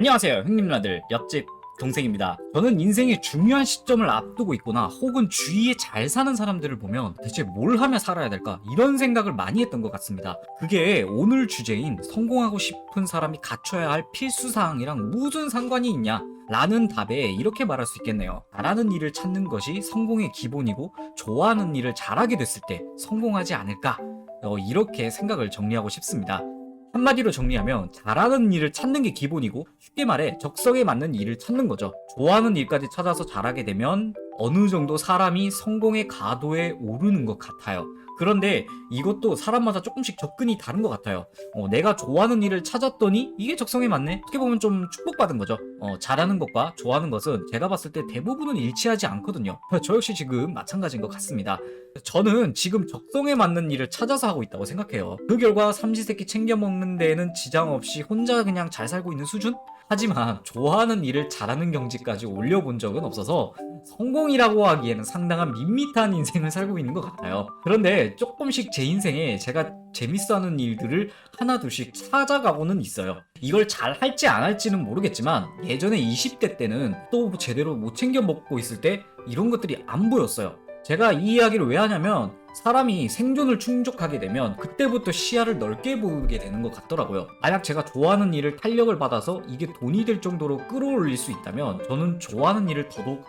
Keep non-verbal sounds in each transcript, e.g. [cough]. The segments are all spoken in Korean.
안녕하세요 형님나들 옆집 동생입니다. 저는 인생의 중요한 시점을 앞두고 있거나 혹은 주위에 잘 사는 사람들을 보면 대체 뭘 하며 살아야 될까 이런 생각을 많이 했던 것 같습니다. 그게 오늘 주제인 성공하고 싶은 사람이 갖춰야 할 필수사항이랑 무슨 상관이 있냐? 라는 답에 이렇게 말할 수 있겠네요. 잘하는 일을 찾는 것이 성공의 기본이고 좋아하는 일을 잘하게 됐을 때 성공하지 않을까? 어, 이렇게 생각을 정리하고 싶습니다 한마디로 정리하면 잘하는 일을 찾는 게 기본이고 쉽게 말해 적성에 맞는 일을 찾는 거죠. 좋아하는 일까지 찾아서 잘하게 되면 어느 정도 사람이 성공의 가도에 오르는 것 같아요. 그런데 이것도 사람마다 조금씩 접근이 다른 것 같아요. 어, 내가 좋아하는 일을 찾았더니 이게 적성에 맞네? 어떻게 보면 좀 축복받은 거죠. 어, 잘하는 것과 좋아하는 것은 제가 봤을 때 대부분은 일치하지 않거든요. [laughs] 저 역시 지금 마찬가지인 것 같습니다. 저는 지금 적성에 맞는 일을 찾아서 하고 있다고 생각해요. 그 결과 삼시세끼 챙겨 먹는 데에는 지장 없이 혼자 그냥 잘 살고 있는 수준? 하지만 좋아하는 일을 잘하는 경지까지 올려본 적은 없어서 성공이라고 하기에는 상당한 밋밋한 인생을 살고 있는 것 같아요. 그런데 조금씩 제 인생에 제가 재밌어하는 일들을 하나둘씩 찾아가고는 있어요. 이걸 잘 할지 안 할지는 모르겠지만 예전에 20대 때는 또 제대로 못 챙겨 먹고 있을 때 이런 것들이 안 보였어요. 제가 이 이야기를 왜 하냐면 사람이 생존을 충족하게 되면 그때부터 시야를 넓게 보게 되는 것 같더라고요. 만약 제가 좋아하는 일을 탄력을 받아서 이게 돈이 될 정도로 끌어올릴 수 있다면 저는 좋아하는 일을 더더욱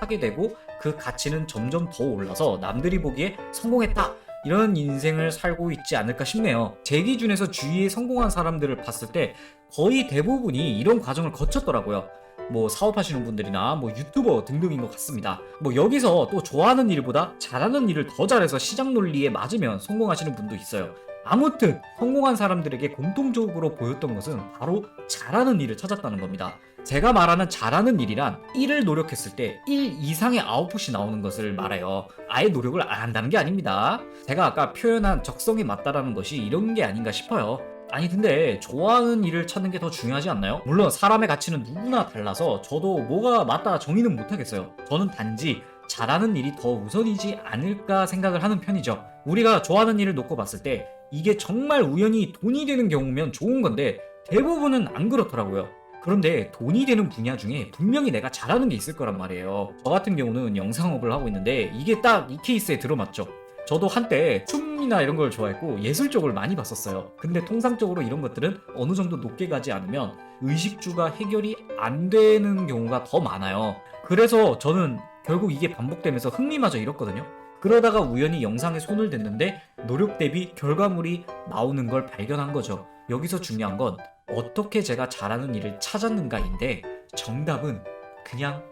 하게 되고 그 가치는 점점 더 올라서 남들이 보기에 성공했다. 이런 인생을 살고 있지 않을까 싶네요. 제 기준에서 주위에 성공한 사람들을 봤을 때 거의 대부분이 이런 과정을 거쳤더라고요. 뭐 사업하시는 분들이나 뭐 유튜버 등등인 것 같습니다. 뭐 여기서 또 좋아하는 일보다 잘하는 일을 더 잘해서 시장 논리에 맞으면 성공하시는 분도 있어요. 아무튼 성공한 사람들에게 공통적으로 보였던 것은 바로 잘하는 일을 찾았다는 겁니다. 제가 말하는 잘하는 일이란 1을 노력했을 때 1 이상의 아웃풋이 나오는 것을 말해요. 아예 노력을 안 한다는 게 아닙니다. 제가 아까 표현한 적성에 맞다라는 것이 이런 게 아닌가 싶어요. 아니 근데 좋아하는 일을 찾는 게 더 중요하지 않나요? 물론 사람의 가치는 누구나 달라서 저도 뭐가 맞다 정의는 못하겠어요. 저는 단지 잘하는 일이 더 우선이지 않을까 생각을 하는 편이죠. 우리가 좋아하는 일을 놓고 봤을 때 이게 정말 우연히 돈이 되는 경우면 좋은 건데 대부분은 안 그렇더라고요. 그런데 돈이 되는 분야 중에 분명히 내가 잘하는 게 있을 거란 말이에요. 저 같은 경우는 영상업을 하고 있는데 이게 딱 이 케이스에 들어맞죠. 저도 한때 춤이나 이런 걸 좋아했고 예술 쪽을 많이 봤었어요. 근데 통상적으로 이런 것들은 어느 정도 높게 가지 않으면 의식주가 해결이 안 되는 경우가 더 많아요. 그래서 저는 결국 이게 반복되면서 흥미마저 잃었거든요. 그러다가 우연히 영상에 손을 댔는데 노력 대비 결과물이 나오는 걸 발견한 거죠. 여기서 중요한 건 어떻게 제가 잘하는 일을 찾았는가인데 정답은 그냥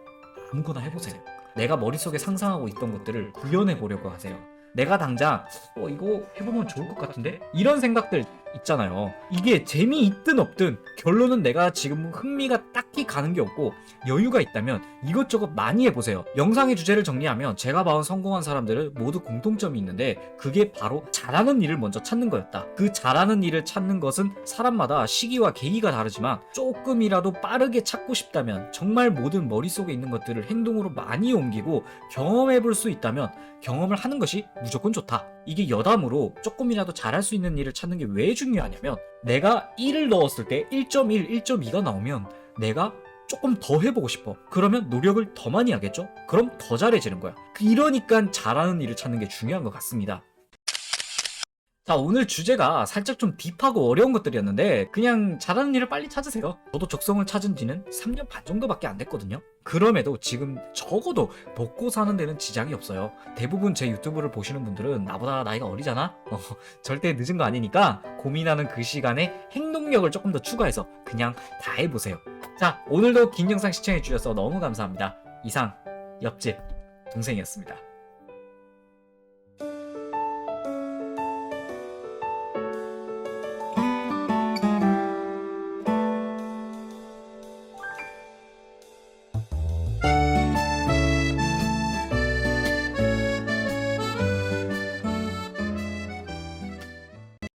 아무거나 해보세요. 내가 머릿속에 상상하고 있던 것들을 구현해 보려고 하세요. 내가 당장 어 이거 해보면 좋을 것 같은데 이런 생각들 있잖아요. 이게 재미있든 없든 결론은 내가 지금 흥미가 딱히 가는 게 없고 여유가 있다면 이것저것 많이 해보세요. 영상의 주제를 정리하면 제가 봐온 성공한 사람들은 모두 공통점이 있는데 그게 바로 잘하는 일을 먼저 찾는 거였다. 그 잘하는 일을 찾는 것은 사람마다 시기와 계기가 다르지만 조금이라도 빠르게 찾고 싶다면 정말 모든 머릿속에 있는 것들을 행동으로 많이 옮기고 경험해 볼 수 있다면 경험을 하는 것이 무조건 좋다. 이게 여담으로 조금이라도 잘할 수 있는 일을 찾는 게 왜 중요하냐면 내가 1을 넣었을 때 1.1, 1.2가 나오면 내가 조금 더 해보고 싶어. 그러면 노력을 더 많이 하겠죠? 그럼 더 잘해지는 거야. 이러니까 잘하는 일을 찾는 게 중요한 것 같습니다. 자, 오늘 주제가 살짝 좀 딥하고 어려운 것들이었는데, 그냥 잘하는 일을 빨리 찾으세요. 저도 적성을 찾은 지는 3년 반 정도밖에 안 됐거든요. 그럼에도 지금 적어도 먹고 사는 데는 지장이 없어요. 대부분 제 유튜브를 보시는 분들은 나보다 나이가 어리잖아? 어, [laughs] 절대 늦은 거 아니니까 고민하는 그 시간에 행동력을 조금 더 추가해서 그냥 다 해보세요. 자, 오늘도 긴 영상 시청해 주셔서 너무 감사합니다. 이상, 옆집, 동생이었습니다.